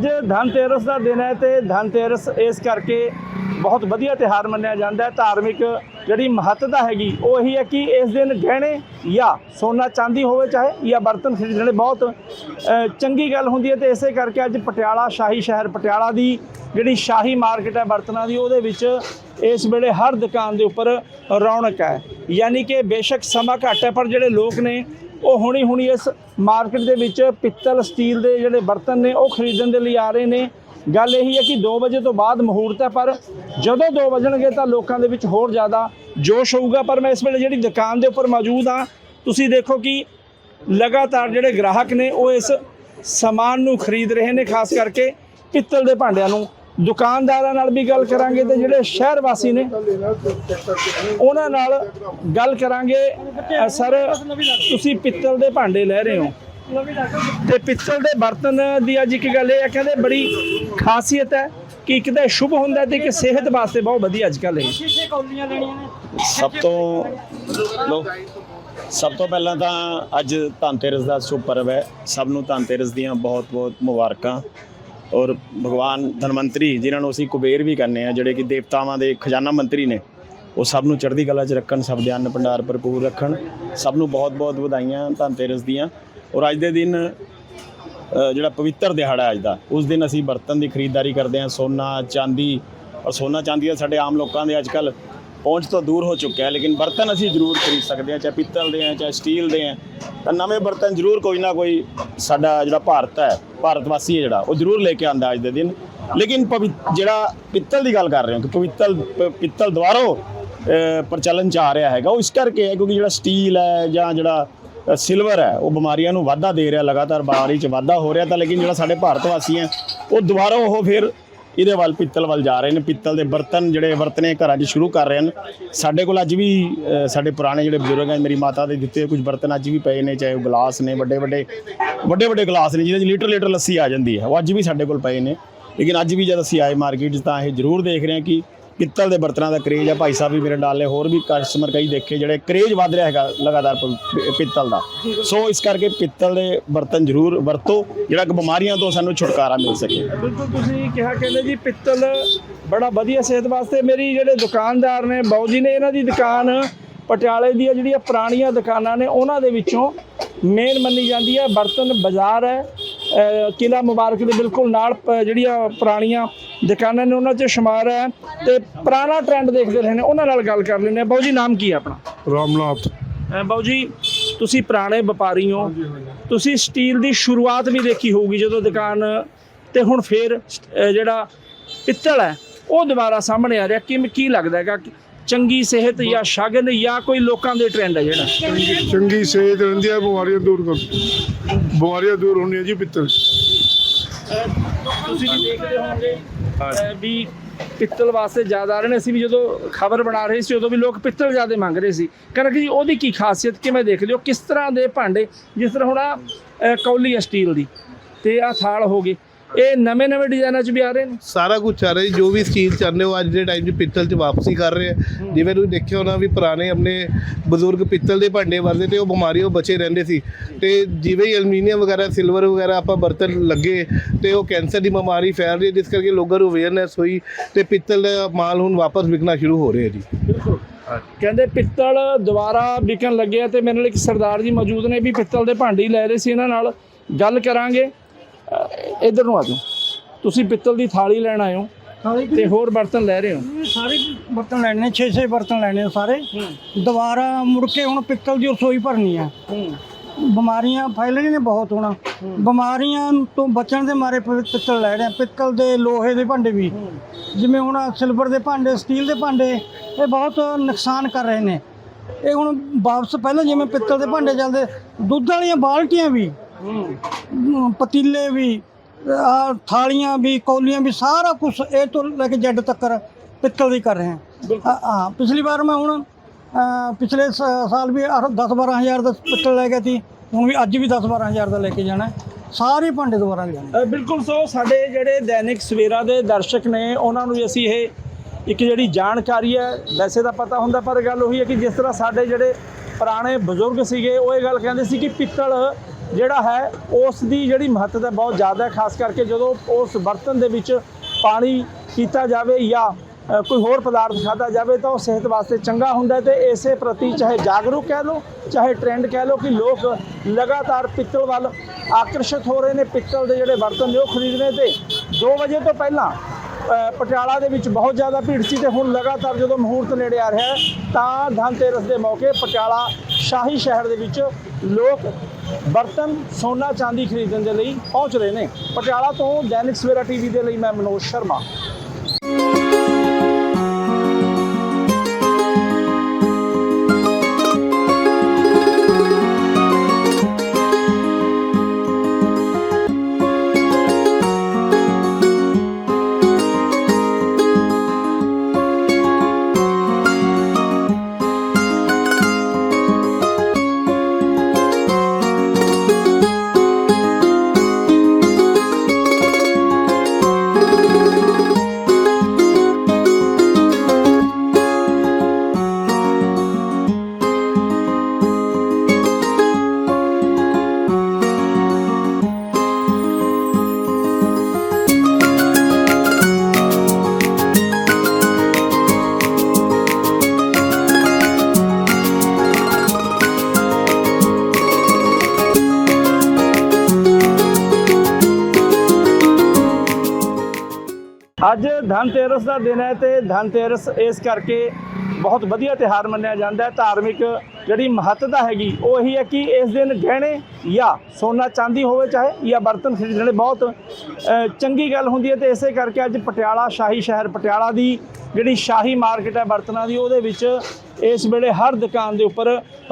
ਅੱਜ ਧਨਤੇਰਸ ਦਾ ਦਿਨ ਹੈ ਤੇ ਧਨਤੇਰਸ ਇਸ ਕਰਕੇ ਬਹੁਤ ਵਧੀਆ ਤਿਹਾਰ ਮੰਨਿਆ ਜਾਂਦਾ ਹੈ। ਧਾਰਮਿਕ ਜਿਹੜੀ ਮਹੱਤਤਾ ਹੈਗੀ, ਉਹ ਇਹੀ ਹੈ ਕਿ ਇਸ ਦਿਨ ਗਹਿਣੇ ਜਾਂ ਸੋਨਾ ਚਾਂਦੀ ਹੋਵੇ, ਚਾਹੇ ਜਾਂ ਬਰਤਨ ਖਰੀਦਣੇ ਬਹੁਤ ਚੰਗੀ ਗੱਲ ਹੁੰਦੀ ਹੈ ਤੇ ਇਸੇ ਕਰਕੇ ਅੱਜ ਪਟਿਆਲਾ ਸ਼ਾਹੀ ਸ਼ਹਿਰ, ਪਟਿਆਲਾ ਦੀ ਜਿਹੜੀ ਸ਼ਾਹੀ ਮਾਰਕੀਟ ਹੈ ਬਰਤਨਾਂ ਦੀ, ਉਹਦੇ ਵਿੱਚ ਇਸ ਵੇਲੇ ਹਰ ਦੁਕਾਨ ਦੇ ਉੱਪਰ ਰੌਣਕ ਹੈ। ਯਾਨੀ ਕਿ ਬੇਸ਼ੱਕ ਸਮਾਂ ਘੱਟ ਹੈ, ਪਰ ਜਿਹੜੇ ਲੋਕ ਨੇ ਉਹ ਹੁਣੀ ਹੁਣੀ ਇਸ ਮਾਰਕੀਟ ਦੇ ਵਿੱਚ ਪਿੱਤਲ ਸਟੀਲ ਦੇ ਜਿਹੜੇ ਬਰਤਨ ਨੇ, ਉਹ ਖਰੀਦਣ ਦੇ ਲਈ ਆ ਰਹੇ ਨੇ। ਗੱਲ ਇਹੀ ਹੈ ਕਿ 2 ਵਜੇ ਤੋਂ ਬਾਅਦ ਮਹੂਰਤ ਹੈ, ਪਰ ਜਦੋਂ 2 ਵਜਣਗੇ ਤਾਂ ਲੋਕਾਂ ਦੇ ਵਿੱਚ ਹੋਰ ਜ਼ਿਆਦਾ ਜੋਸ਼ ਹੋਊਗਾ। ਪਰ ਮੈਂ ਇਸ ਵੇਲੇ ਜਿਹੜੀ ਦੁਕਾਨ ਦੇ ਉੱਪਰ ਮੌਜੂਦ ਹਾਂ, ਤੁਸੀਂ ਦੇਖੋ ਕਿ ਲਗਾਤਾਰ ਜਿਹੜੇ ਗ੍ਰਾਹਕ ਨੇ, ਉਹ ਇਸ ਸਮਾਨ ਨੂੰ ਖਰੀਦ ਰਹੇ ਨੇ, ਖਾਸ ਕਰਕੇ ਪਿੱਤਲ ਦੇ ਭਾਂਡਿਆਂ ਨੂੰ। ਦੁਕਾਨਦਾਰਾਂ ਨਾਲ ਵੀ ਗੱਲ ਕਰਾਂਗੇ ਤੇ ਜਿਹੜੇ ਸ਼ਹਿਰ ਵਾਸੀ ਨੇ ਉਹਨਾਂ ਨਾਲ ਗੱਲ ਕਰਾਂਗੇ। ਸਰ ਤੁਸੀਂ ਪਿੱਤਲ ਦੇ ਭਾਂਡੇ ਲੈ ਰਹੇ ਹੋ। ਤੇ ਪਿੱਤਲ ਦੇ ਬਰਤਨ ਦੀ ਅੱਜ ਇੱਕ ਗੱਲ ਇਹ ਹੈ ਕਹਿੰਦੇ ਬੜੀ ਖਾਸੀਅਤ ਹੈ ਕਿ ਇੱਕ ਤਾਂ ਸ਼ੁਭ ਹੁੰਦਾ ਤੇ ਇੱਕ ਸਿਹਤ ਵਾਸਤੇ ਬਹੁਤ ਵਧੀਆ ਅੱਜ ਕੱਲ੍ਹ ਇਹ। ਸਭ ਤੋਂ ਲੋ ਸਭ ਤੋਂ ਪਹਿਲਾਂ ਤਾਂ ਅੱਜ ਧਨਤੇਰਸ ਦਾ ਸ਼ੁਭ ਪਰਵ ਹੈ। ਸਭ ਨੂੰ ਧਨਤੇਰਸ ਦੀਆਂ ਬਹੁਤ-ਬਹੁਤ ਮੁਬਾਰਕਾਂ। ਔਰ ਭਗਵਾਨ ਧਨਵੰਤਰੀ ਜਿਨ੍ਹਾਂ ਨੂੰ ਅਸੀਂ ਕੁਬੇਰ ਵੀ ਕਹਿੰਦੇ ਆ ਜਿਹੜੇ ਕਿ ਦੇਵਤਾਵਾਂ ਦੇ ਖਜ਼ਾਨਾ ਮੰਤਰੀ ਨੇ, ਉਹ ਸਭ ਨੂੰ ਚੜ੍ਹਦੀ ਕਲਾ 'ਚ ਰੱਖਣ, ਸਭ ਦੇ ਅੰਨ ਭੰਡਾਰ ਭਰਪੂਰ ਰੱਖਣ, ਸਭ ਨੂੰ ਬਹੁਤ-ਬਹੁਤ ਵਧਾਈਆਂ ਧਨਤੇਰਸ ਦੀਆਂ। ਔਰ ਅੱਜ ਦੇ ਦਿਨ ਜਿਹੜਾ ਪਵਿੱਤਰ ਦਿਹਾੜਾ ਅੱਜ ਦਾ, ਉਸ ਦਿਨ ਅਸੀਂ ਬਰਤਨ ਦੀ ਖਰੀਦਦਾਰੀ ਕਰਦੇ ਹਾਂ, ਸੋਨਾ, ਚਾਂਦੀ। ਔਰ ਸੋਨਾ, ਚਾਂਦੀ ਦਾ ਸਾਡੇ ਆਮ ਲੋਕਾਂ ਦੇ ਅੱਜ-ਕੱਲ ਪਹੁੰਚ ਤੋਂ ਦੂਰ ਹੋ ਚੁੱਕਿਆ ਹੈ, ਲੇਕਿਨ ਬਰਤਨ ਅਸੀਂ ਜ਼ਰੂਰ ਖਰੀਦ ਸਕਦੇ ਹਾਂ, ਚਾਹੇ ਪਿੱਤਲ ਦੇ ਆ ਚਾਹੇ ਸਟੀਲ ਦੇ ਆ ਤਾਂ ਨਵੇਂ ਬਰਤਨ ਜ਼ਰੂਰ ਕੋਈ ਨਾ ਕੋਈ ਸਾਡਾ ਜਿਹੜਾ ਭਾਰਤ ਹੈ ਭਾਰਤ ਵਾਸੀ ਹੈ ਜਿਹੜਾ, ਉਹ ਜ਼ਰੂਰ ਲੈ ਕੇ ਆਂਦਾ ਅੱਜ ਦੇ ਦਿਨ। ਲੇਕਿਨ ਪਵਿ- ਜਿਹੜਾ ਪਿੱਤਲ ਦੀ ਗੱਲ ਕਰ ਰਹੇ ਹੋ, ਕਿ ਪਵਿੱਤਲ ਪਿੱਤਲ ਦੁਆਰੋ ਪ੍ਰਚਲਨ ਚ ਆ ਰਿਹਾ ਹੈਗਾ, ਉਹ ਇਸ ਕਰਕੇ ਹੈ ਕਿਉਂਕਿ ਜਿਹੜਾ ਸਟੀਲ ਹੈ ਜਾਂ ਜਿਹੜਾ ਸਿਲਵਰ ਹੈ, ਉਹ ਬਿਮਾਰੀਆਂ ਨੂੰ ਵਾਧਾ ਦੇ ਰਿਹਾ, ਲਗਾਤਾਰ ਬਿਮਾਰੀ 'ਚ ਵਾਧਾ ਹੋ ਰਿਹਾ ਤਾਂ ਲੇਕਿਨ ਜਿਹੜਾ ਸਾਡੇ ਭਾਰਤ ਵਾਸੀ ਹੈ, ਉਹ ਦੁਬਾਰਾ ਉਹ ਫਿਰ ਇਹਦੇ ਵੱਲ ਪਿੱਤਲ ਵੱਲ ਜਾ ਰਹੇ ਨੇ। ਪਿੱਤਲ ਦੇ ਬਰਤਨ ਜਿਹੜੇ ਵਰਤਨੇ ਘਰਾਂ 'ਚ ਸ਼ੁਰੂ ਕਰ ਰਹੇ ਹਨ। ਸਾਡੇ ਕੋਲ ਅੱਜ ਵੀ ਸਾਡੇ ਪੁਰਾਣੇ ਜਿਹੜੇ ਬਜ਼ੁਰਗ ਹੈ ਮੇਰੀ ਮਾਤਾ ਦੇ ਦਿੱਤੇ ਕੁਝ ਬਰਤਨ ਅੱਜ ਵੀ ਪਏ ਨੇ, ਚਾਹੇ ਉਹ ਗਲਾਸ ਨੇ, ਵੱਡੇ ਵੱਡੇ ਵੱਡੇ ਵੱਡੇ ਗਲਾਸ ਨੇ, ਜਿਹਦੇ 'ਚ ਲੀਟਰ ਲੀਟਰ ਲੱਸੀ ਆ ਜਾਂਦੀ ਹੈ। ਉਹ ਅੱਜ ਵੀ ਸਾਡੇ ਕੋਲ ਪਏ ਨੇ। ਲੇਕਿਨ ਅੱਜ ਵੀ ਜਦ ਅਸੀਂ ਆਏ ਮਾਰਕੀਟ 'ਚ ਤਾਂ ਇਹ ਜ਼ਰੂਰ ਦੇਖ ਰਹੇ ਹਾਂ ਕਿ ਪਿੱਤਲ ਦੇ ਬਰਤਨਾਂ ਦਾ ਕਰੇਜ ਆ। ਭਾਈ ਸਾਹਿਬ ਵੀ ਮੇਰੇ ਨਾਲ ਨੇ, ਹੋਰ ਵੀ ਕਸਟਮਰ ਕਈ ਦੇਖੇ ਜਿਹੜੇ ਕਰੇਜ ਵੱਧ ਰਿਹਾ ਹੈਗਾ ਲਗਾਤਾਰ ਪ- ਪਿੱਤਲ ਦਾ। ਸੋ ਇਸ ਕਰਕੇ ਪਿੱਤਲ ਦੇ ਬਰਤਨ ਜ਼ਰੂਰ ਵਰਤੋ, ਜਿਹੜਾ ਕਿ ਬਿਮਾਰੀਆਂ ਤੋਂ ਸਾਨੂੰ ਛੁਟਕਾਰਾ ਮਿਲ ਸਕੇ। ਬਿਲਕੁਲ ਤੁਸੀਂ ਕਿਹਾ ਕਹਿੰਦੇ ਜੀ ਪਿੱਤਲ ਬੜਾ ਵਧੀਆ ਸਿਹਤ ਵਾਸਤੇ। ਮੇਰੀ ਜਿਹੜੇ ਦੁਕਾਨਦਾਰ ਨੇ, ਬਾਊ ਜੀ ਨੇ ਇਹਨਾਂ ਦੀ ਦੁਕਾਨ, ਪਟਿਆਲੇ ਦੀਆਂ ਜਿਹੜੀਆਂ ਪੁਰਾਣੀਆਂ ਦੁਕਾਨਾਂ ਨੇ, ਉਹਨਾਂ ਦੇ ਵਿੱਚੋਂ ਮੇਨ ਮੰਨੀ ਜਾਂਦੀ ਹੈ ਬਰਤਨ ਬਾਜ਼ਾਰ ਹੈ। ਕਿਲ੍ਹਾ ਮੁਬਾਰਕ ਦੇ ਬਿਲਕੁਲ ਨਾਲ ਜਿਹੜੀਆਂ ਪੁਰਾਣੀਆਂ ਦੁਕਾਨਾਂ ਨੇ ਉਹਨਾਂ 'ਚ ਸ਼ੁਮਾਰ ਹੈ ਤੇ ਪੁਰਾਣਾ ਟ੍ਰੈਂਡ ਦੇਖਦੇ ਰਹੇ ਨੇ ਉਹਨਾਂ ਨਾਲ ਗੱਲ ਕਰ ਲੈਂਦੇ ਹਾਂ। ਬਾਊ ਜੀ ਨਾਮ ਕੀ ਹੈ ਆਪਣਾ? ਰਾਮਨਾਥ। ਬਾਊ ਜੀ ਤੁਸੀਂ ਪੁਰਾਣੇ ਵਪਾਰੀ ਹੋ। ਤੁਸੀਂ ਸਟੀਲ ਦੀ ਸ਼ੁਰੂਆਤ ਵੀ ਦੇਖੀ ਹੋਊਗੀ ਜਦੋਂ ਦੁਕਾਨ ਤੇ ਹੁਣ ਫੇਰ ਜਿਹੜਾ ਪਿੱਤਲ ਹੈ ਉਹ ਦੁਬਾਰਾ ਸਾਹਮਣੇ ਆ ਰਿਹਾ। ਕਿ ਕੀ ਲੱਗਦਾ ਹੈਗਾ ਚੰਗੀ ਸਿਹਤ ਜਾਂ ਸ਼ਗਨ ਜਾਂ ਕੋਈ ਲੋਕਾਂ ਦੇ ਟ੍ਰੈਂਡ ਹੈ ਜਿਹੜਾ? ਚੰਗੀ ਸਿਹਤ ਰਹਿੰਦੀ ਹੈ ਬਿਮਾਰੀਆਂ ਦੂਰ ਕਰ ਬਿਮਾਰੀਆਂ ਦੂਰ ਹੁੰਦੀਆਂ ਜੀ ਪਿੱਤਲ। ਤੁਸੀਂ ਵੀ ਦੇਖਦੇ ਹੋਵੋਗੇ ਅਹ ਵੀ ਪਿੱਤਲ ਵਾਸਤੇ ਜ਼ਿਆਦਾ ਆ ਰਹੇ ਨੇ। ਅਸੀਂ ਵੀ ਜਦੋਂ ਖਬਰ ਬਣਾ ਰਹੇ ਸੀ ਉਦੋਂ ਵੀ ਲੋਕ ਪਿੱਤਲ ਜ਼ਿਆਦਾ ਮੰਗ ਰਹੇ ਸੀ। ਕਰਕੇ ਜੀ ਉਹਦੀ ਕੀ ਖਾਸੀਅਤ ਕਿਵੇਂ ਦੇਖਦੇ ਹੋ ਕਿਸ ਤਰ੍ਹਾਂ ਦੇ ਭਾਂਡੇ? ਜਿਸ ਤਰ੍ਹਾਂ ਹੁਣ ਅਹ ਕੌਲੀ ਹੈ ਸਟੀਲ ਦੀ ਤੇ ਆ ਥਾਲ ਹੋ ਗਏ। ਇਹ ਨਵੇਂ ਨਵੇਂ ਡਿਜ਼ਾਈਨਾਂ 'ਚ ਵੀ ਆ ਰਹੇ ਨੇ? ਸਾਰਾ ਕੁਝ ਚੱਲ ਰਿਹਾ ਜੀ ਜੋ ਵੀ ਸਟੀਲ ਚਾਹੁੰਦੇ ਹੋ ਅੱਜ ਦੇ ਟਾਈਮ 'ਚ ਪਿੱਤਲ 'ਚ ਵਾਪਸੀ ਕਰ ਰਹੇ ਆ। ਜਿਵੇਂ ਤੁਸੀਂ ਦੇਖਿਆ ਹੋਣਾ ਵੀ ਪੁਰਾਣੇ ਆਪਣੇ ਬਜ਼ੁਰਗ ਪਿੱਤਲ ਦੇ ਭਾਂਡੇ ਵਰਦੇ ਤੇ ਉਹ ਬਿਮਾਰੀਆਂ ਬਚੇ ਰਹਿੰਦੇ ਸੀ। ਤੇ ਜਿਵੇਂ ਹੀ ਐਲੂਮੀਨੀਅਮ ਵਗੈਰਾ ਸਿਲਵਰ ਵਗੈਰਾ ਆਪਾਂ ਬਰਤਨ ਲੱਗੇ ਤੇ ਉਹ ਕੈਂਸਰ ਦੀ ਬਿਮਾਰੀ ਫੈਲ ਰਹੀ ਹੈ ਜਿਸ ਕਰਕੇ ਲੋਕਾਂ ਨੂੰ ਅਵੇਅਰਨੈਸ ਹੋਈ ਤੇ ਪਿੱਤਲ ਦਾ ਮਾਲ ਹੁਣ ਵਾਪਸ ਵਿਕਣਾ ਸ਼ੁਰੂ ਹੋ ਰਿਹਾ ਜੀ। ਬਿਲਕੁਲ। ਕਹਿੰਦੇ ਪਿੱਤਲ ਦੁਬਾਰਾ ਵਿਕਣ ਲੱਗਿਆ ਤੇ ਮੇਰੇ ਨਾਲ ਇੱਕ ਸਰਦਾਰ ਜੀ ਮੌਜੂਦ ਨੇ ਵੀ ਪਿੱਤਲ ਦੇ ਭਾਂਡੇ ਹੀ ਲੈ ਰਹੇ ਸੀ ਇਹਨਾਂ ਨਾਲ। ਗੱਲ ਕਰਾਂਗੇ। ਇਧਰ ਨੂੰ ਆ ਜਾਓ। ਤੁਸੀਂ ਪਿੱਤਲ ਦੀ ਥਾਲੀ ਲੈਣ ਆਏ ਹੋ ਤੇ ਹੋਰ ਬਰਤਨ ਲੈ ਰਹੇ ਹੋ? ਸਾਰੇ ਬਰਤਨ ਲੈਣੇ ਨੇ 6-6 ਬਰਤਨ ਲੈਣੇ ਸਾਰੇ। ਦੁਬਾਰਾ ਮੁੜ ਕੇ ਹੁਣ ਪਿੱਤਲ ਦੀ ਰਸੋਈ ਭਰਨੀ ਆ। ਬਿਮਾਰੀਆਂ ਫੈਲ ਰਹੀਆਂ ਨੇ ਬਹੁਤ ਹੁਣ। ਬਿਮਾਰੀਆਂ ਤੋਂ ਬਚਣ ਦੇ ਮਾਰੇ ਪਿੱਤਲ ਲੈ ਰਹੇ ਆ। ਪਿੱਤਲ ਦੇ ਲੋਹੇ ਦੇ ਭਾਂਡੇ ਵੀ। ਜਿਵੇਂ ਹੁਣ ਸਿਲਵਰ ਦੇ ਭਾਂਡੇ ਸਟੀਲ ਦੇ ਭਾਂਡੇ ਇਹ ਬਹੁਤ ਨੁਕਸਾਨ ਕਰ ਰਹੇ ਨੇ। ਇਹ ਹੁਣ ਵਾਪਸ ਪਹਿਲਾਂ ਜਿਵੇਂ ਪਿੱਤਲ ਦੇ ਭਾਂਡੇ ਚੱਲਦੇ ਦੁੱਧ ਵਾਲੀਆਂ ਬਾਲਟੀਆਂ ਵੀ ਪਤੀਲੇ ਵੀ ਆ ਥਾਲੀਆਂ ਵੀ ਕੌਲੀਆਂ ਵੀ ਸਾਰਾ ਕੁਝ ਇਹ ਤੋਂ ਲੈ ਕੇ ਜੈਡ ਤੱਕ ਪਿੱਤਲ ਦੀ ਕਰ ਰਹੇ ਹਾਂ। ਹਾਂ, ਪਿਛਲੀ ਵਾਰ ਮੈਂ ਹੁਣ ਪਿਛਲੇ ਸਾਲ ਵੀ 10 12000 ਦਾ ਪਿੱਤਲ ਲੈ ਗਿਆ ਸੀ ਹੁਣ ਵੀ ਅੱਜ ਵੀ 10 12000 ਦਾ ਲੈ ਕੇ ਜਾਣਾ। ਸਾਰੇ ਭਾਂਡੇ ਦੁਬਾਰਾ ਲਿਆਣੇ ਬਿਲਕੁਲ ਸੋ ਸਾਡੇ ਜਿਹੜੇ ਦੈਨਿਕ ਸਵੇਰਾ ਦੇ ਦਰਸ਼ਕ ਨੇ ਉਹਨਾਂ ਨੂੰ ਵੀ ਅਸੀਂ ਇਹ ਇੱਕ ਜਿਹੜੀ ਜਾਣਕਾਰੀ ਹੈ ਵੈਸੇ ਤਾਂ ਪਤਾ ਹੁੰਦਾ ਪਰ ਗੱਲ ਉਹੀ ਹੈ ਕਿ ਜਿਸ ਤਰ੍ਹਾਂ ਸਾਡੇ ਜਿਹੜੇ ਪੁਰਾਣੇ ਬਜ਼ੁਰਗ ਸੀਗੇ ਉਹ ਇਹ ਗੱਲ ਕਹਿੰਦੇ ਸੀ ਕਿ ਪਿੱਤਲ ਜਿਹੜਾ ਹੈ ਉਸ ਦੀ ਜਿਹੜੀ ਮਹੱਤਤਾ ਬਹੁਤ ਜ਼ਿਆਦਾ ਹੈ, ਖਾਸ ਕਰਕੇ ਜਦੋਂ ਉਸ ਬਰਤਨ ਦੇ ਵਿੱਚ ਪਾਣੀ ਪੀਤਾ ਜਾਵੇ ਜਾਂ ਕੋਈ ਹੋਰ ਪਦਾਰਥ ਖਾਦਾ ਜਾਵੇ ਤਾਂ ਉਹ ਸਿਹਤ ਵਾਸਤੇ ਚੰਗਾ ਹੁੰਦਾ ਹੈ ਤੇ ਇਸੇ ਪ੍ਰਤੀ ਚਾਹੇ ਜਾਗਰੂਕ ਕਹਿ ਲਓ, ਚਾਹੇ ਟ੍ਰੈਂਡ ਕਹਿ ਲਓ ਕਿ ਲੋਕ ਲਗਾਤਾਰ ਪਿੱਤਲ ਵੱਲ ਆਕਰਸ਼ਿਤ ਹੋ ਰਹੇ ਨੇ। ਪਿੱਤਲ ਦੇ ਜਿਹੜੇ ਬਰਤਨ ਨੇ ਉਹ ਖਰੀਦਣੇ ਤੇ 2 ਵਜੇ ਤੋਂ ਪਹਿਲਾਂ ਪਟਿਆਲਾ ਦੇ ਵਿੱਚ ਬਹੁਤ ਜ਼ਿਆਦਾ ਭੀੜ ਸੀ ਤੇ ਹੁਣ ਲਗਾਤਾਰ ਜਦੋਂ ਮਹੂਰਤ ਨੇੜੇ ਆ ਰਿਹਾ ਹੈ, ਤਾਂ ਧਨਤੇਰਸ ਦੇ ਮੌਕੇ ਪਟਿਆਲਾ ਸ਼ਾਹੀ ਸ਼ਹਿਰ ਦੇ ਵਿੱਚ ਲੋਕ ਬਰਤਨ ਸੋਨਾ ਚਾਂਦੀ ਖਰੀਦਣ ਦੇ ਲਈ ਪਹੁੰਚ ਰਹੇ ਨੇ। ਪਟਿਆਲਾ ਤੋਂ ਦੈਨਿਕ ਸਵੇਰਾ ਟੀਵੀ ਦੇ ਲਈ ਮੈਂ ਮਨੋਜ ਸ਼ਰਮਾ। ਅੱਜ ਧਨਤੇਰਸ ਦਾ ਦਿਨ ਹੈ ਤੇ ਧਨਤੇਰਸ ਇਸ ਕਰਕੇ ਬਹੁਤ ਵਧੀਆ ਤਿਹਾਰ ਮੰਨਿਆ ਜਾਂਦਾ ਹੈ। ਧਾਰਮਿਕ ਜਿਹੜੀ ਮਹੱਤਤਾ ਹੈਗੀ, ਉਹ ਇਹੀ ਹੈ ਕਿ ਇਸ ਦਿਨ ਗਹਿਣੇ ਜਾਂ ਸੋਨਾ ਚਾਂਦੀ ਹੋਵੇ, ਚਾਹੇ ਜਾਂ ਬਰਤਨ ਖਰੀਦਣੇ ਬਹੁਤ ਚੰਗੀ ਗੱਲ ਹੁੰਦੀ ਹੈ ਤੇ ਇਸੇ ਕਰਕੇ ਅੱਜ ਪਟਿਆਲਾ ਸ਼ਾਹੀ ਸ਼ਹਿਰ, ਪਟਿਆਲਾ ਦੀ ਜਿਹੜੀ ਸ਼ਾਹੀ ਮਾਰਕੀਟ ਹੈ ਬਰਤਨਾਂ ਦੀ, ਉਹਦੇ ਵਿੱਚ ਇਸ ਵੇਲੇ ਹਰ ਦੁਕਾਨ ਦੇ ਉੱਪਰ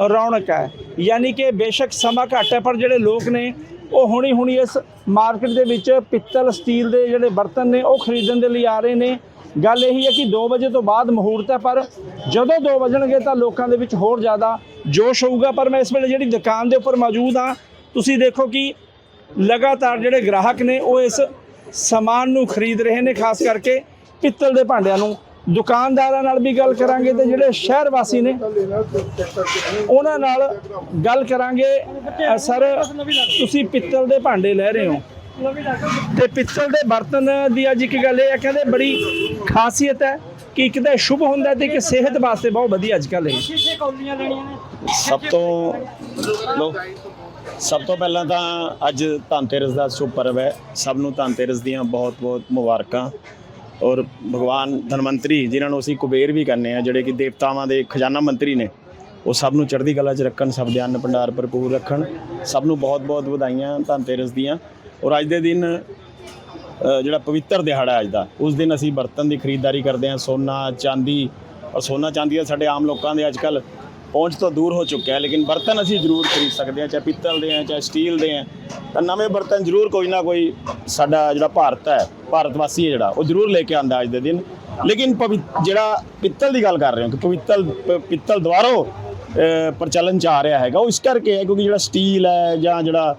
ਰੌਣਕ ਹੈ। ਯਾਨੀ ਕਿ ਬੇਸ਼ੱਕ ਸਮਾਂ ਘੱਟ ਹੈ, ਪਰ ਜਿਹੜੇ ਲੋਕ ਨੇ ਉਹ ਹੁਣੀ ਹੁਣੀ ਇਸ ਮਾਰਕੀਟ ਦੇ ਵਿੱਚ ਪਿੱਤਲ ਸਟੀਲ ਦੇ ਜਿਹੜੇ ਬਰਤਨ ਨੇ, ਉਹ ਖਰੀਦਣ ਦੇ ਲਈ ਆ ਰਹੇ ਨੇ। ਗੱਲ ਇਹੀ ਹੈ ਕਿ 2 ਵਜੇ ਤੋਂ ਬਾਅਦ ਮਹੂਰਤ ਹੈ, ਪਰ ਜਦੋਂ 2 ਵਜਣਗੇ ਤਾਂ ਲੋਕਾਂ ਦੇ ਵਿੱਚ ਹੋਰ ਜ਼ਿਆਦਾ ਜੋਸ਼ ਹੋਊਗਾ। ਪਰ ਮੈਂ ਇਸ ਵੇਲੇ ਜਿਹੜੀ ਦੁਕਾਨ ਦੇ ਉੱਪਰ ਮੌਜੂਦ ਹਾਂ, ਤੁਸੀਂ ਦੇਖੋ ਕਿ ਲਗਾਤਾਰ ਜਿਹੜੇ ਗ੍ਰਾਹਕ ਨੇ, ਉਹ ਇਸ ਸਮਾਨ ਨੂੰ ਖਰੀਦ ਰਹੇ ਨੇ, ਖਾਸ ਕਰਕੇ ਪਿੱਤਲ ਦੇ ਭਾਂਡਿਆਂ ਨੂੰ। ਦੁਕਾਨਦਾਰਾਂ ਨਾਲ ਵੀ ਗੱਲ ਕਰਾਂਗੇ ਤੇ ਜਿਹੜੇ ਸ਼ਹਿਰ ਵਾਸੀ ਨੇ ਉਹਨਾਂ ਨਾਲ ਗੱਲ ਕਰਾਂਗੇ। ਸਰ ਤੁਸੀਂ ਪਿੱਤਲ ਦੇ ਭਾਂਡੇ ਲੈ ਰਹੇ ਹੋ। ਤੇ ਪਿੱਤਲ ਦੇ ਬਰਤਨ ਦੀ ਅੱਜ ਇੱਕ ਗੱਲ ਇਹ ਹੈ ਕਹਿੰਦੇ ਬੜੀ ਖਾਸੀਅਤ ਹੈ ਕਿ ਇੱਕ ਤਾਂ ਸ਼ੁਭ ਹੁੰਦਾ ਤੇ ਇੱਕ ਸਿਹਤ ਵਾਸਤੇ ਬਹੁਤ ਵਧੀਆ ਅੱਜ ਕੱਲ੍ਹ ਇਹ। ਸਭ ਤੋਂ ਲੋ ਸਭ ਤੋਂ ਪਹਿਲਾਂ ਤਾਂ ਅੱਜ ਧਨਤੇਰਸ ਦਾ ਸ਼ੁਭ ਪਰਵ ਹੈ। ਸਭ ਨੂੰ ਧਨਤੇਰਸ ਦੀਆਂ ਬਹੁਤ-ਬਹੁਤ ਮੁਬਾਰਕਾਂ। ਔਰ ਭਗਵਾਨ ਧਨਵੰਤਰੀ ਜਿਨ੍ਹਾਂ ਨੂੰ ਅਸੀਂ ਕੁਬੇਰ ਵੀ ਕਹਿੰਦੇ ਆ ਜਿਹੜੇ ਕਿ ਦੇਵਤਾਵਾਂ ਦੇ ਖਜ਼ਾਨਾ ਮੰਤਰੀ ਨੇ, ਉਹ ਸਭ ਨੂੰ ਚੜ੍ਹਦੀ ਕਲਾ 'ਚ ਰੱਖਣ, ਸਭ ਦੇ ਅੰਨ ਭੰਡਾਰ ਭਰਪੂਰ ਰੱਖਣ, ਸਭ ਨੂੰ ਬਹੁਤ-ਬਹੁਤ ਵਧਾਈਆਂ ਧਨਤੇਰਸ ਦੀਆਂ। ਔਰ ਅੱਜ ਦੇ ਦਿਨ ਜਿਹੜਾ ਪਵਿੱਤਰ ਦਿਹਾੜਾ ਅੱਜ ਦਾ, ਉਸ ਦਿਨ ਅਸੀਂ ਬਰਤਨ ਦੀ ਖਰੀਦਦਾਰੀ ਕਰਦੇ ਹਾਂ, ਸੋਨਾ, ਚਾਂਦੀ। ਔਰ ਸੋਨਾ, ਚਾਂਦੀ ਦਾ ਸਾਡੇ ਆਮ ਲੋਕਾਂ ਦੇ ਅੱਜ ਕੱਲ ਪਹੁੰਚ ਤੋਂ ਦੂਰ ਹੋ ਚੁੱਕਿਆ ਹੈ, ਲੇਕਿਨ ਬਰਤਨ ਅਸੀਂ ਜ਼ਰੂਰ ਖਰੀਦ ਸਕਦੇ ਹਾਂ, ਚਾਹੇ ਪਿੱਤਲ ਦੇ ਆ ਚਾਹੇ ਸਟੀਲ ਦੇ ਆ ਤਾਂ ਨਵੇਂ ਬਰਤਨ ਜ਼ਰੂਰ ਕੋਈ ਨਾ ਕੋਈ ਸਾਡਾ ਜਿਹੜਾ ਭਾਰਤ ਹੈ, ਭਾਰਤ ਵਾਸੀ ਹੈ ਜਿਹੜਾ, ਉਹ ਜ਼ਰੂਰ ਲੈ ਕੇ ਆਂਦਾ ਅੱਜ ਦੇ ਦਿਨ। ਲੇਕਿਨ ਪਵਿ- ਜਿਹੜਾ ਪਿੱਤਲ ਦੀ ਗੱਲ ਕਰ ਰਹੇ ਹੋ, ਕਿ ਪਵਿੱਤਲ ਪਿੱਤਲ ਦੁਆਰੋ ਪ੍ਰਚਲਨ ਚ ਆ ਰਿਹਾ ਹੈਗਾ, ਉਹ ਇਸ ਕਰਕੇ ਹੈ ਕਿਉਂਕਿ ਜਿਹੜਾ ਸਟੀਲ ਹੈ ਜਾਂ ਜਿਹੜਾ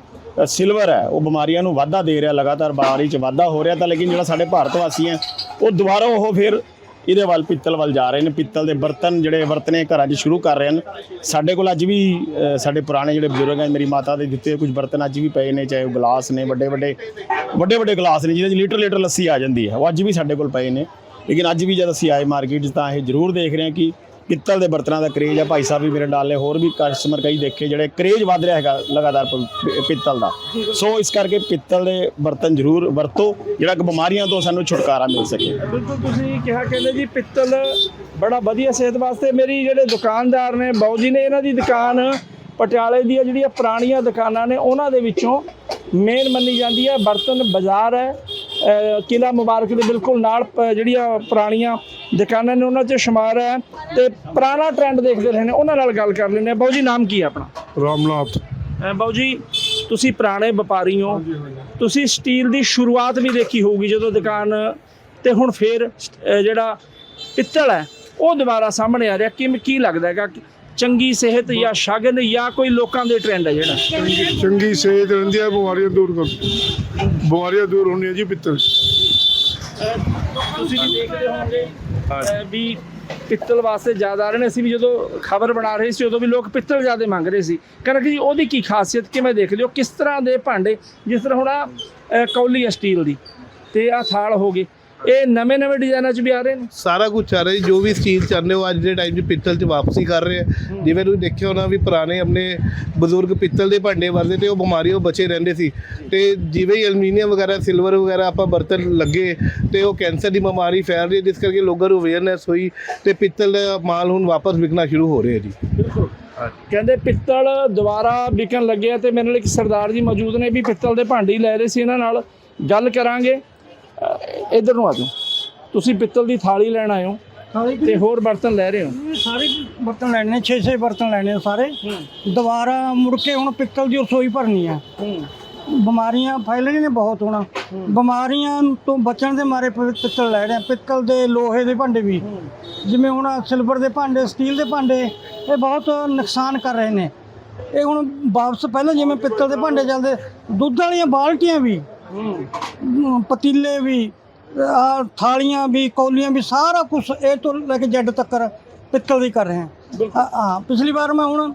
ਸਿਲਵਰ ਹੈ, ਉਹ ਬਿਮਾਰੀਆਂ ਨੂੰ ਵਾਧਾ ਦੇ ਰਿਹਾ, ਲਗਾਤਾਰ ਬਿਮਾਰੀ ਚ ਵਾਧਾ ਹੋ ਰਿਹਾ, ਤਾਂ ਲੇਕਿਨ ਜਿਹੜਾ ਸਾਡੇ ਭਾਰਤ ਵਾਸੀ ਹੈ, ਉਹ ਦੁਬਾਰਾ ਉਹ ਫਿਰ ਇਹਦੇ ਵੱਲ ਪਿੱਤਲ ਵੱਲ ਜਾ ਰਹੇ ਨੇ। ਪਿੱਤਲ ਦੇ ਬਰਤਨ ਜਿਹੜੇ ਵਰਤਨੇ ਘਰਾਂ 'ਚ ਸ਼ੁਰੂ ਕਰ ਰਹੇ ਹਨ। ਸਾਡੇ ਕੋਲ ਅੱਜ ਵੀ ਸਾਡੇ ਪੁਰਾਣੇ ਜਿਹੜੇ ਬਜ਼ੁਰਗ ਹੈ ਮੇਰੀ ਮਾਤਾ ਦੇ ਦਿੱਤੇ ਕੁਝ ਬਰਤਨ ਅੱਜ ਵੀ ਪਏ ਨੇ, ਚਾਹੇ ਉਹ ਗਲਾਸ ਨੇ, ਵੱਡੇ ਵੱਡੇ ਵੱਡੇ ਵੱਡੇ ਗਲਾਸ ਨੇ, ਜਿਹਦੇ 'ਚ ਲੀਟਰ ਲੀਟਰ ਲੱਸੀ ਆ ਜਾਂਦੀ ਹੈ। ਉਹ ਅੱਜ ਵੀ ਸਾਡੇ ਕੋਲ ਪਏ ਨੇ। ਲੇਕਿਨ ਅੱਜ ਵੀ ਜਦ ਅਸੀਂ ਆਏ ਮਾਰਕੀਟ 'ਚ ਤਾਂ ਇਹ ਜ਼ਰੂਰ ਦੇਖ ਰਹੇ ਹਾਂ ਕਿ ਪਿੱਤਲ ਦੇ ਬਰਤਨਾਂ ਦਾ ਕਰੇਜ ਆ। ਭਾਈ ਸਾਹਿਬ ਵੀ ਮੇਰੇ ਨਾਲ ਨੇ, ਹੋਰ ਵੀ ਕਸਟਮਰ ਕਈ ਦੇਖੇ ਜਿਹੜੇ ਕਰੇਜ ਵੱਧ ਰਿਹਾ ਹੈਗਾ ਲਗਾਤਾਰ ਪ- ਪਿੱਤਲ ਦਾ। ਸੋ ਇਸ ਕਰਕੇ ਪਿੱਤਲ ਦੇ ਬਰਤਨ ਜ਼ਰੂਰ ਵਰਤੋ, ਜਿਹੜਾ ਕਿ ਬਿਮਾਰੀਆਂ ਤੋਂ ਸਾਨੂੰ ਛੁਟਕਾਰਾ ਮਿਲ ਸਕੇ। ਬਿਲਕੁਲ ਤੁਸੀਂ ਕਿਹਾ ਕਹਿੰਦੇ ਜੀ ਪਿੱਤਲ ਬੜਾ ਵਧੀਆ ਸਿਹਤ ਵਾਸਤੇ। ਮੇਰੀ ਜਿਹੜੇ ਦੁਕਾਨਦਾਰ ਨੇ, ਬਾਊ ਜੀ ਨੇ ਇਹਨਾਂ ਦੀ ਦੁਕਾਨ, ਪਟਿਆਲੇ ਦੀਆਂ ਜਿਹੜੀਆਂ ਪੁਰਾਣੀਆਂ ਦੁਕਾਨਾਂ ਨੇ, ਉਹਨਾਂ ਦੇ ਵਿੱਚੋਂ ਮੇਨ ਮੰਨੀ ਜਾਂਦੀ ਹੈ ਬਰਤਨ ਬਾਜ਼ਾਰ ਹੈ। ਕਿਲ੍ਹਾ ਮੁਬਾਰਕ ਦੇ ਬਿਲਕੁਲ ਨਾਲ ਜਿਹੜੀਆਂ ਪੁਰਾਣੀਆਂ ਦੁਕਾਨਾਂ ਨੇ ਉਹਨਾਂ 'ਚ ਸ਼ੁਮਾਰ ਹੈ ਤੇ ਪੁਰਾਣਾ ਟ੍ਰੈਂਡ ਦੇਖਦੇ ਰਹੇ ਨੇ ਉਹਨਾਂ ਨਾਲ ਗੱਲ ਕਰ ਲੈਂਦੇ ਹਾਂ। ਬਾਊ ਜੀ ਨਾਮ ਕੀ ਹੈ ਆਪਣਾ? ਰਾਮਨਾਥ। ਬਾਊ ਜੀ ਤੁਸੀਂ ਪੁਰਾਣੇ ਵਪਾਰੀ ਹੋ। ਤੁਸੀਂ ਸਟੀਲ ਦੀ ਸ਼ੁਰੂਆਤ ਵੀ ਦੇਖੀ ਹੋਊਗੀ ਜਦੋਂ ਦੁਕਾਨ ਤੇ ਹੁਣ ਫੇਰ ਜਿਹੜਾ ਪਿੱਤਲ ਹੈ ਉਹ ਦੁਬਾਰਾ ਸਾਹਮਣੇ ਆ ਰਿਹਾ। ਕਿ ਕੀ ਲੱਗਦਾ ਹੈਗਾ ਚੰਗੀ ਸਿਹਤ ਜਾਂ ਸ਼ਗਨ ਜਾਂ ਕੋਈ ਲੋਕਾਂ ਦੇ ਟ੍ਰੈਂਡ ਹੈ ਜਿਹੜਾ? ਚੰਗੀ ਸਿਹਤ ਰਹਿੰਦੀ ਹੈ ਬਿਮਾਰੀਆਂ ਦੂਰ ਕਰ ਬਿਮਾਰੀਆਂ ਦੂਰ ਹੁੰਦੀਆਂ ਜੀ ਪਿੱਤਲ। ਤੁਸੀਂ ਵੀ ਦੇਖਦੇ ਹੋਵੋਗੇ ਵੀ ਪਿੱਤਲ ਵਾਸਤੇ ਜ਼ਿਆਦਾ ਆ ਰਹੇ ਨੇ। ਅਸੀਂ ਵੀ ਜਦੋਂ ਖਬਰ ਬਣਾ ਰਹੇ ਸੀ ਉਦੋਂ ਵੀ ਲੋਕ ਪਿੱਤਲ ਜ਼ਿਆਦਾ ਮੰਗ ਰਹੇ ਸੀ। ਕਹਿੰਦੇ ਕਿ ਉਹਦੀ ਕੀ ਖਾਸੀਅਤ ਕਿਵੇਂ ਦੇਖਦੇ ਹੋ ਕਿਸ ਤਰ੍ਹਾਂ ਦੇ ਭਾਂਡੇ ਜਿਸ ਤਰ੍ਹਾਂ ਹੁਣ ਅਹ, ਕੌਲੀ ਹੈ ਸਟੀਲ ਦੀ ਤੇ ਆ ਥਾਲ ਹੋ ਗਏ। ਇਹ ਨਵੇਂ ਨਵੇਂ ਡਿਜ਼ਾਈਨਾਂ 'ਚ ਵੀ ਆ ਰਹੇ ਨੇ? ਸਾਰਾ ਕੁਝ ਚੱਲ ਰਿਹਾ ਜੀ ਜੋ ਵੀ ਸਟੀਲ ਚਾਹੁੰਦੇ ਹੋ ਅੱਜ ਦੇ ਟਾਈਮ 'ਚ ਪਿੱਤਲ 'ਚ ਵਾਪਸੀ ਕਰ ਰਹੇ ਆ। ਜਿਵੇਂ ਤੁਸੀਂ ਦੇਖਿਆ ਹੋਣਾ ਵੀ ਪੁਰਾਣੇ ਆਪਣੇ ਬਜ਼ੁਰਗ ਪਿੱਤਲ ਦੇ ਭਾਂਡੇ ਵਰਦੇ ਤੇ ਉਹ ਬਿਮਾਰੀਆਂ ਬਚੇ ਰਹਿੰਦੇ ਸੀ। ਤੇ ਜਿਵੇਂ ਹੀ ਐਲੂਮੀਨੀਅਮ ਵਗੈਰਾ ਸਿਲਵਰ ਵਗੈਰਾ ਆਪਾਂ ਬਰਤਨ ਲੱਗੇ ਤੇ ਉਹ ਕੈਂਸਰ ਦੀ ਬਿਮਾਰੀ ਫੈਲ ਰਹੀ ਹੈ ਜਿਸ ਕਰਕੇ ਲੋਕਾਂ ਨੂੰ ਅਵੇਅਰਨੈਸ ਹੋਈ ਤੇ ਪਿੱਤਲ ਦਾ ਮਾਲ ਹੁਣ ਵਾਪਸ ਵਿਕਣਾ ਸ਼ੁਰੂ ਹੋ ਰਿਹਾ ਜੀ। ਬਿਲਕੁਲ। ਕਹਿੰਦੇ ਪਿੱਤਲ ਦੁਬਾਰਾ ਵਿਕਣ ਲੱਗੇ ਆ ਤੇ ਮੇਰੇ ਨਾਲ ਇੱਕ ਸਰਦਾਰ ਜੀ ਮੌਜੂਦ ਨੇ ਵੀ ਪਿੱਤਲ ਦੇ ਭਾਂਡੇ ਹੀ ਲੈ ਰਹੇ ਸੀ ਇਹਨਾਂ ਨਾਲ। ਗੱਲ ਕਰਾਂਗੇ। ਇਧਰ ਨੂੰ ਆ ਜਾਓ। ਤੁਸੀਂ ਪਿੱਤਲ ਦੀ ਥਾਲੀ ਲੈਣ ਆਏ ਹੋ ਤੇ ਹੋਰ ਬਰਤਨ ਲੈ ਰਹੇ ਹੋ। ਸਾਰੇ ਬਰਤਨ ਲੈਣੇ ਨੇ 6-6 ਬਰਤਨ ਲੈਣੇ ਸਾਰੇ। ਦੁਬਾਰਾ ਮੁੜ ਕੇ ਹੁਣ ਪਿੱਤਲ ਦੀ ਰਸੋਈ ਭਰਨੀ ਆ। ਬਿਮਾਰੀਆਂ ਫੈਲ ਰਹੀਆਂ ਨੇ ਬਹੁਤ ਹੁਣ। ਬਿਮਾਰੀਆਂ ਤੋਂ ਬਚਣ ਦੇ ਮਾਰੇ ਪਿੱਤਲ ਲੈ ਰਹੇ ਆ। ਪਿੱਤਲ ਦੇ ਲੋਹੇ ਦੇ ਭਾਂਡੇ ਵੀ। ਜਿਵੇਂ ਹੁਣ ਸਿਲਵਰ ਦੇ ਭਾਂਡੇ ਸਟੀਲ ਦੇ ਭਾਂਡੇ ਇਹ ਬਹੁਤ ਨੁਕਸਾਨ ਕਰ ਰਹੇ ਨੇ। ਇਹ ਹੁਣ ਵਾਪਸ ਪਹਿਲਾਂ ਜਿਵੇਂ ਪਿੱਤਲ ਦੇ ਭਾਂਡੇ ਚੱਲਦੇ ਦੁੱਧ ਵਾਲੀਆਂ ਬਾਲਟੀਆਂ ਵੀ ਪਤੀਲੇ ਵੀ ਆ ਥਾਲੀਆਂ ਵੀ ਕੌਲੀਆਂ ਵੀ ਸਾਰਾ ਕੁਝ ਇਹ ਤੋਂ ਲੈ ਕੇ ਜੈਡ ਤੱਕ ਪਿੱਤਲ ਦੀ ਕਰ ਰਹੇ ਹਾਂ। ਹਾਂ ਪਿਛਲੀ ਵਾਰ ਮੈਂ ਹੁਣ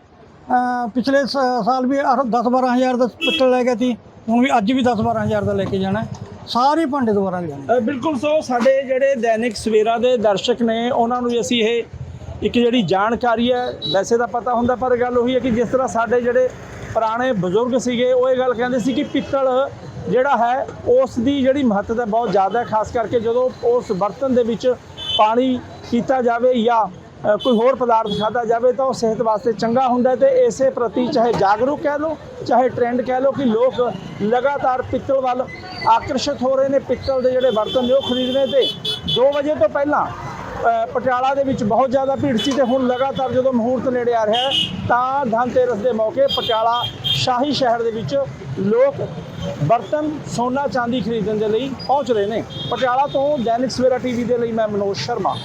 ਪਿਛਲੇ ਸਾਲ ਵੀ 10 12 ਹਜ਼ਾਰ ਦਾ ਪਿੱਤਲ ਲੈ ਗਿਆ ਸੀ ਹੁਣ ਵੀ ਅੱਜ ਵੀ 10 12 ਹਜ਼ਾਰ ਦਾ ਲੈ ਕੇ ਜਾਣਾ। ਸਾਰੇ ਭਾਂਡੇ ਦੁਬਾਰਾ ਲਿਆਣੇ ਬਿਲਕੁਲ ਸੋ ਸਾਡੇ ਜਿਹੜੇ ਦੈਨਿਕ ਸਵੇਰਾ ਦੇ ਦਰਸ਼ਕ ਨੇ ਉਹਨਾਂ ਨੂੰ ਵੀ ਅਸੀਂ ਇਹ ਇੱਕ ਜਿਹੜੀ ਜਾਣਕਾਰੀ ਹੈ ਵੈਸੇ ਤਾਂ ਪਤਾ ਹੁੰਦਾ ਪਰ ਗੱਲ ਉਹੀ ਹੈ ਕਿ ਜਿਸ ਤਰ੍ਹਾਂ ਸਾਡੇ ਜਿਹੜੇ ਪੁਰਾਣੇ ਬਜ਼ੁਰਗ ਸੀਗੇ ਉਹ ਇਹ ਗੱਲ ਕਹਿੰਦੇ ਸੀ ਕਿ ਪਿੱਤਲ ਜਿਹੜਾ ਹੈ ਉਸ ਦੀ ਜਿਹੜੀ ਮਹੱਤਤਾ ਬਹੁਤ ਜ਼ਿਆਦਾ ਹੈ, ਖਾਸ ਕਰਕੇ ਜਦੋਂ ਉਸ ਬਰਤਨ ਦੇ ਵਿੱਚ ਪਾਣੀ ਪੀਤਾ ਜਾਵੇ ਜਾਂ ਕੋਈ ਹੋਰ ਪਦਾਰਥ ਖਾਦਾ ਜਾਵੇ ਤਾਂ ਉਹ ਸਿਹਤ ਵਾਸਤੇ ਚੰਗਾ ਹੁੰਦਾ ਹੈ ਤੇ ਇਸੇ ਪ੍ਰਤੀ ਚਾਹੇ ਜਾਗਰੂਕ ਕਹਿ ਲਓ, ਚਾਹੇ ਟ੍ਰੈਂਡ ਕਹਿ ਲਓ ਕਿ ਲੋਕ ਲਗਾਤਾਰ ਪਿੱਤਲ ਵੱਲ ਆਕਰਸ਼ਿਤ ਹੋ ਰਹੇ ਨੇ, ਪਿੱਤਲ ਦੇ ਜਿਹੜੇ ਬਰਤਨ ਨੇ ਉਹ ਖਰੀਦ ਰਹੇ ਤੇ। 2 ਵਜੇ ਤੋਂ ਪਹਿਲਾਂ ਪਟਿਆਲਾ ਦੇ ਵਿੱਚ ਬਹੁਤ ਜ਼ਿਆਦਾ ਭੀੜ ਸੀ ਤੇ ਹੁਣ ਲਗਾਤਾਰ ਜਦੋਂ ਮਹੂਰਤ ਨੇੜੇ ਆ ਰਿਹਾ ਹੈ, ਤਾਂ ਧਨਤੇਰਸ ਦੇ ਮੌਕੇ ਪਟਿਆਲਾ ਸ਼ਾਹੀ ਸ਼ਹਿਰ ਦੇ ਵਿੱਚ ਲੋਕ ਬਰਤਨ ਸੋਨਾ ਚਾਂਦੀ ਖਰੀਦਣ ਦੇ ਲਈ ਪਹੁੰਚ ਰਹੇ ਨੇ। ਪਟਿਆਲਾ ਤੋਂ ਦੈਨਿਕ ਸਵੇਰਾ ਟੀਵੀ ਦੇ ਲਈ ਮੈਂ ਮਨੋਜ ਸ਼ਰਮਾ।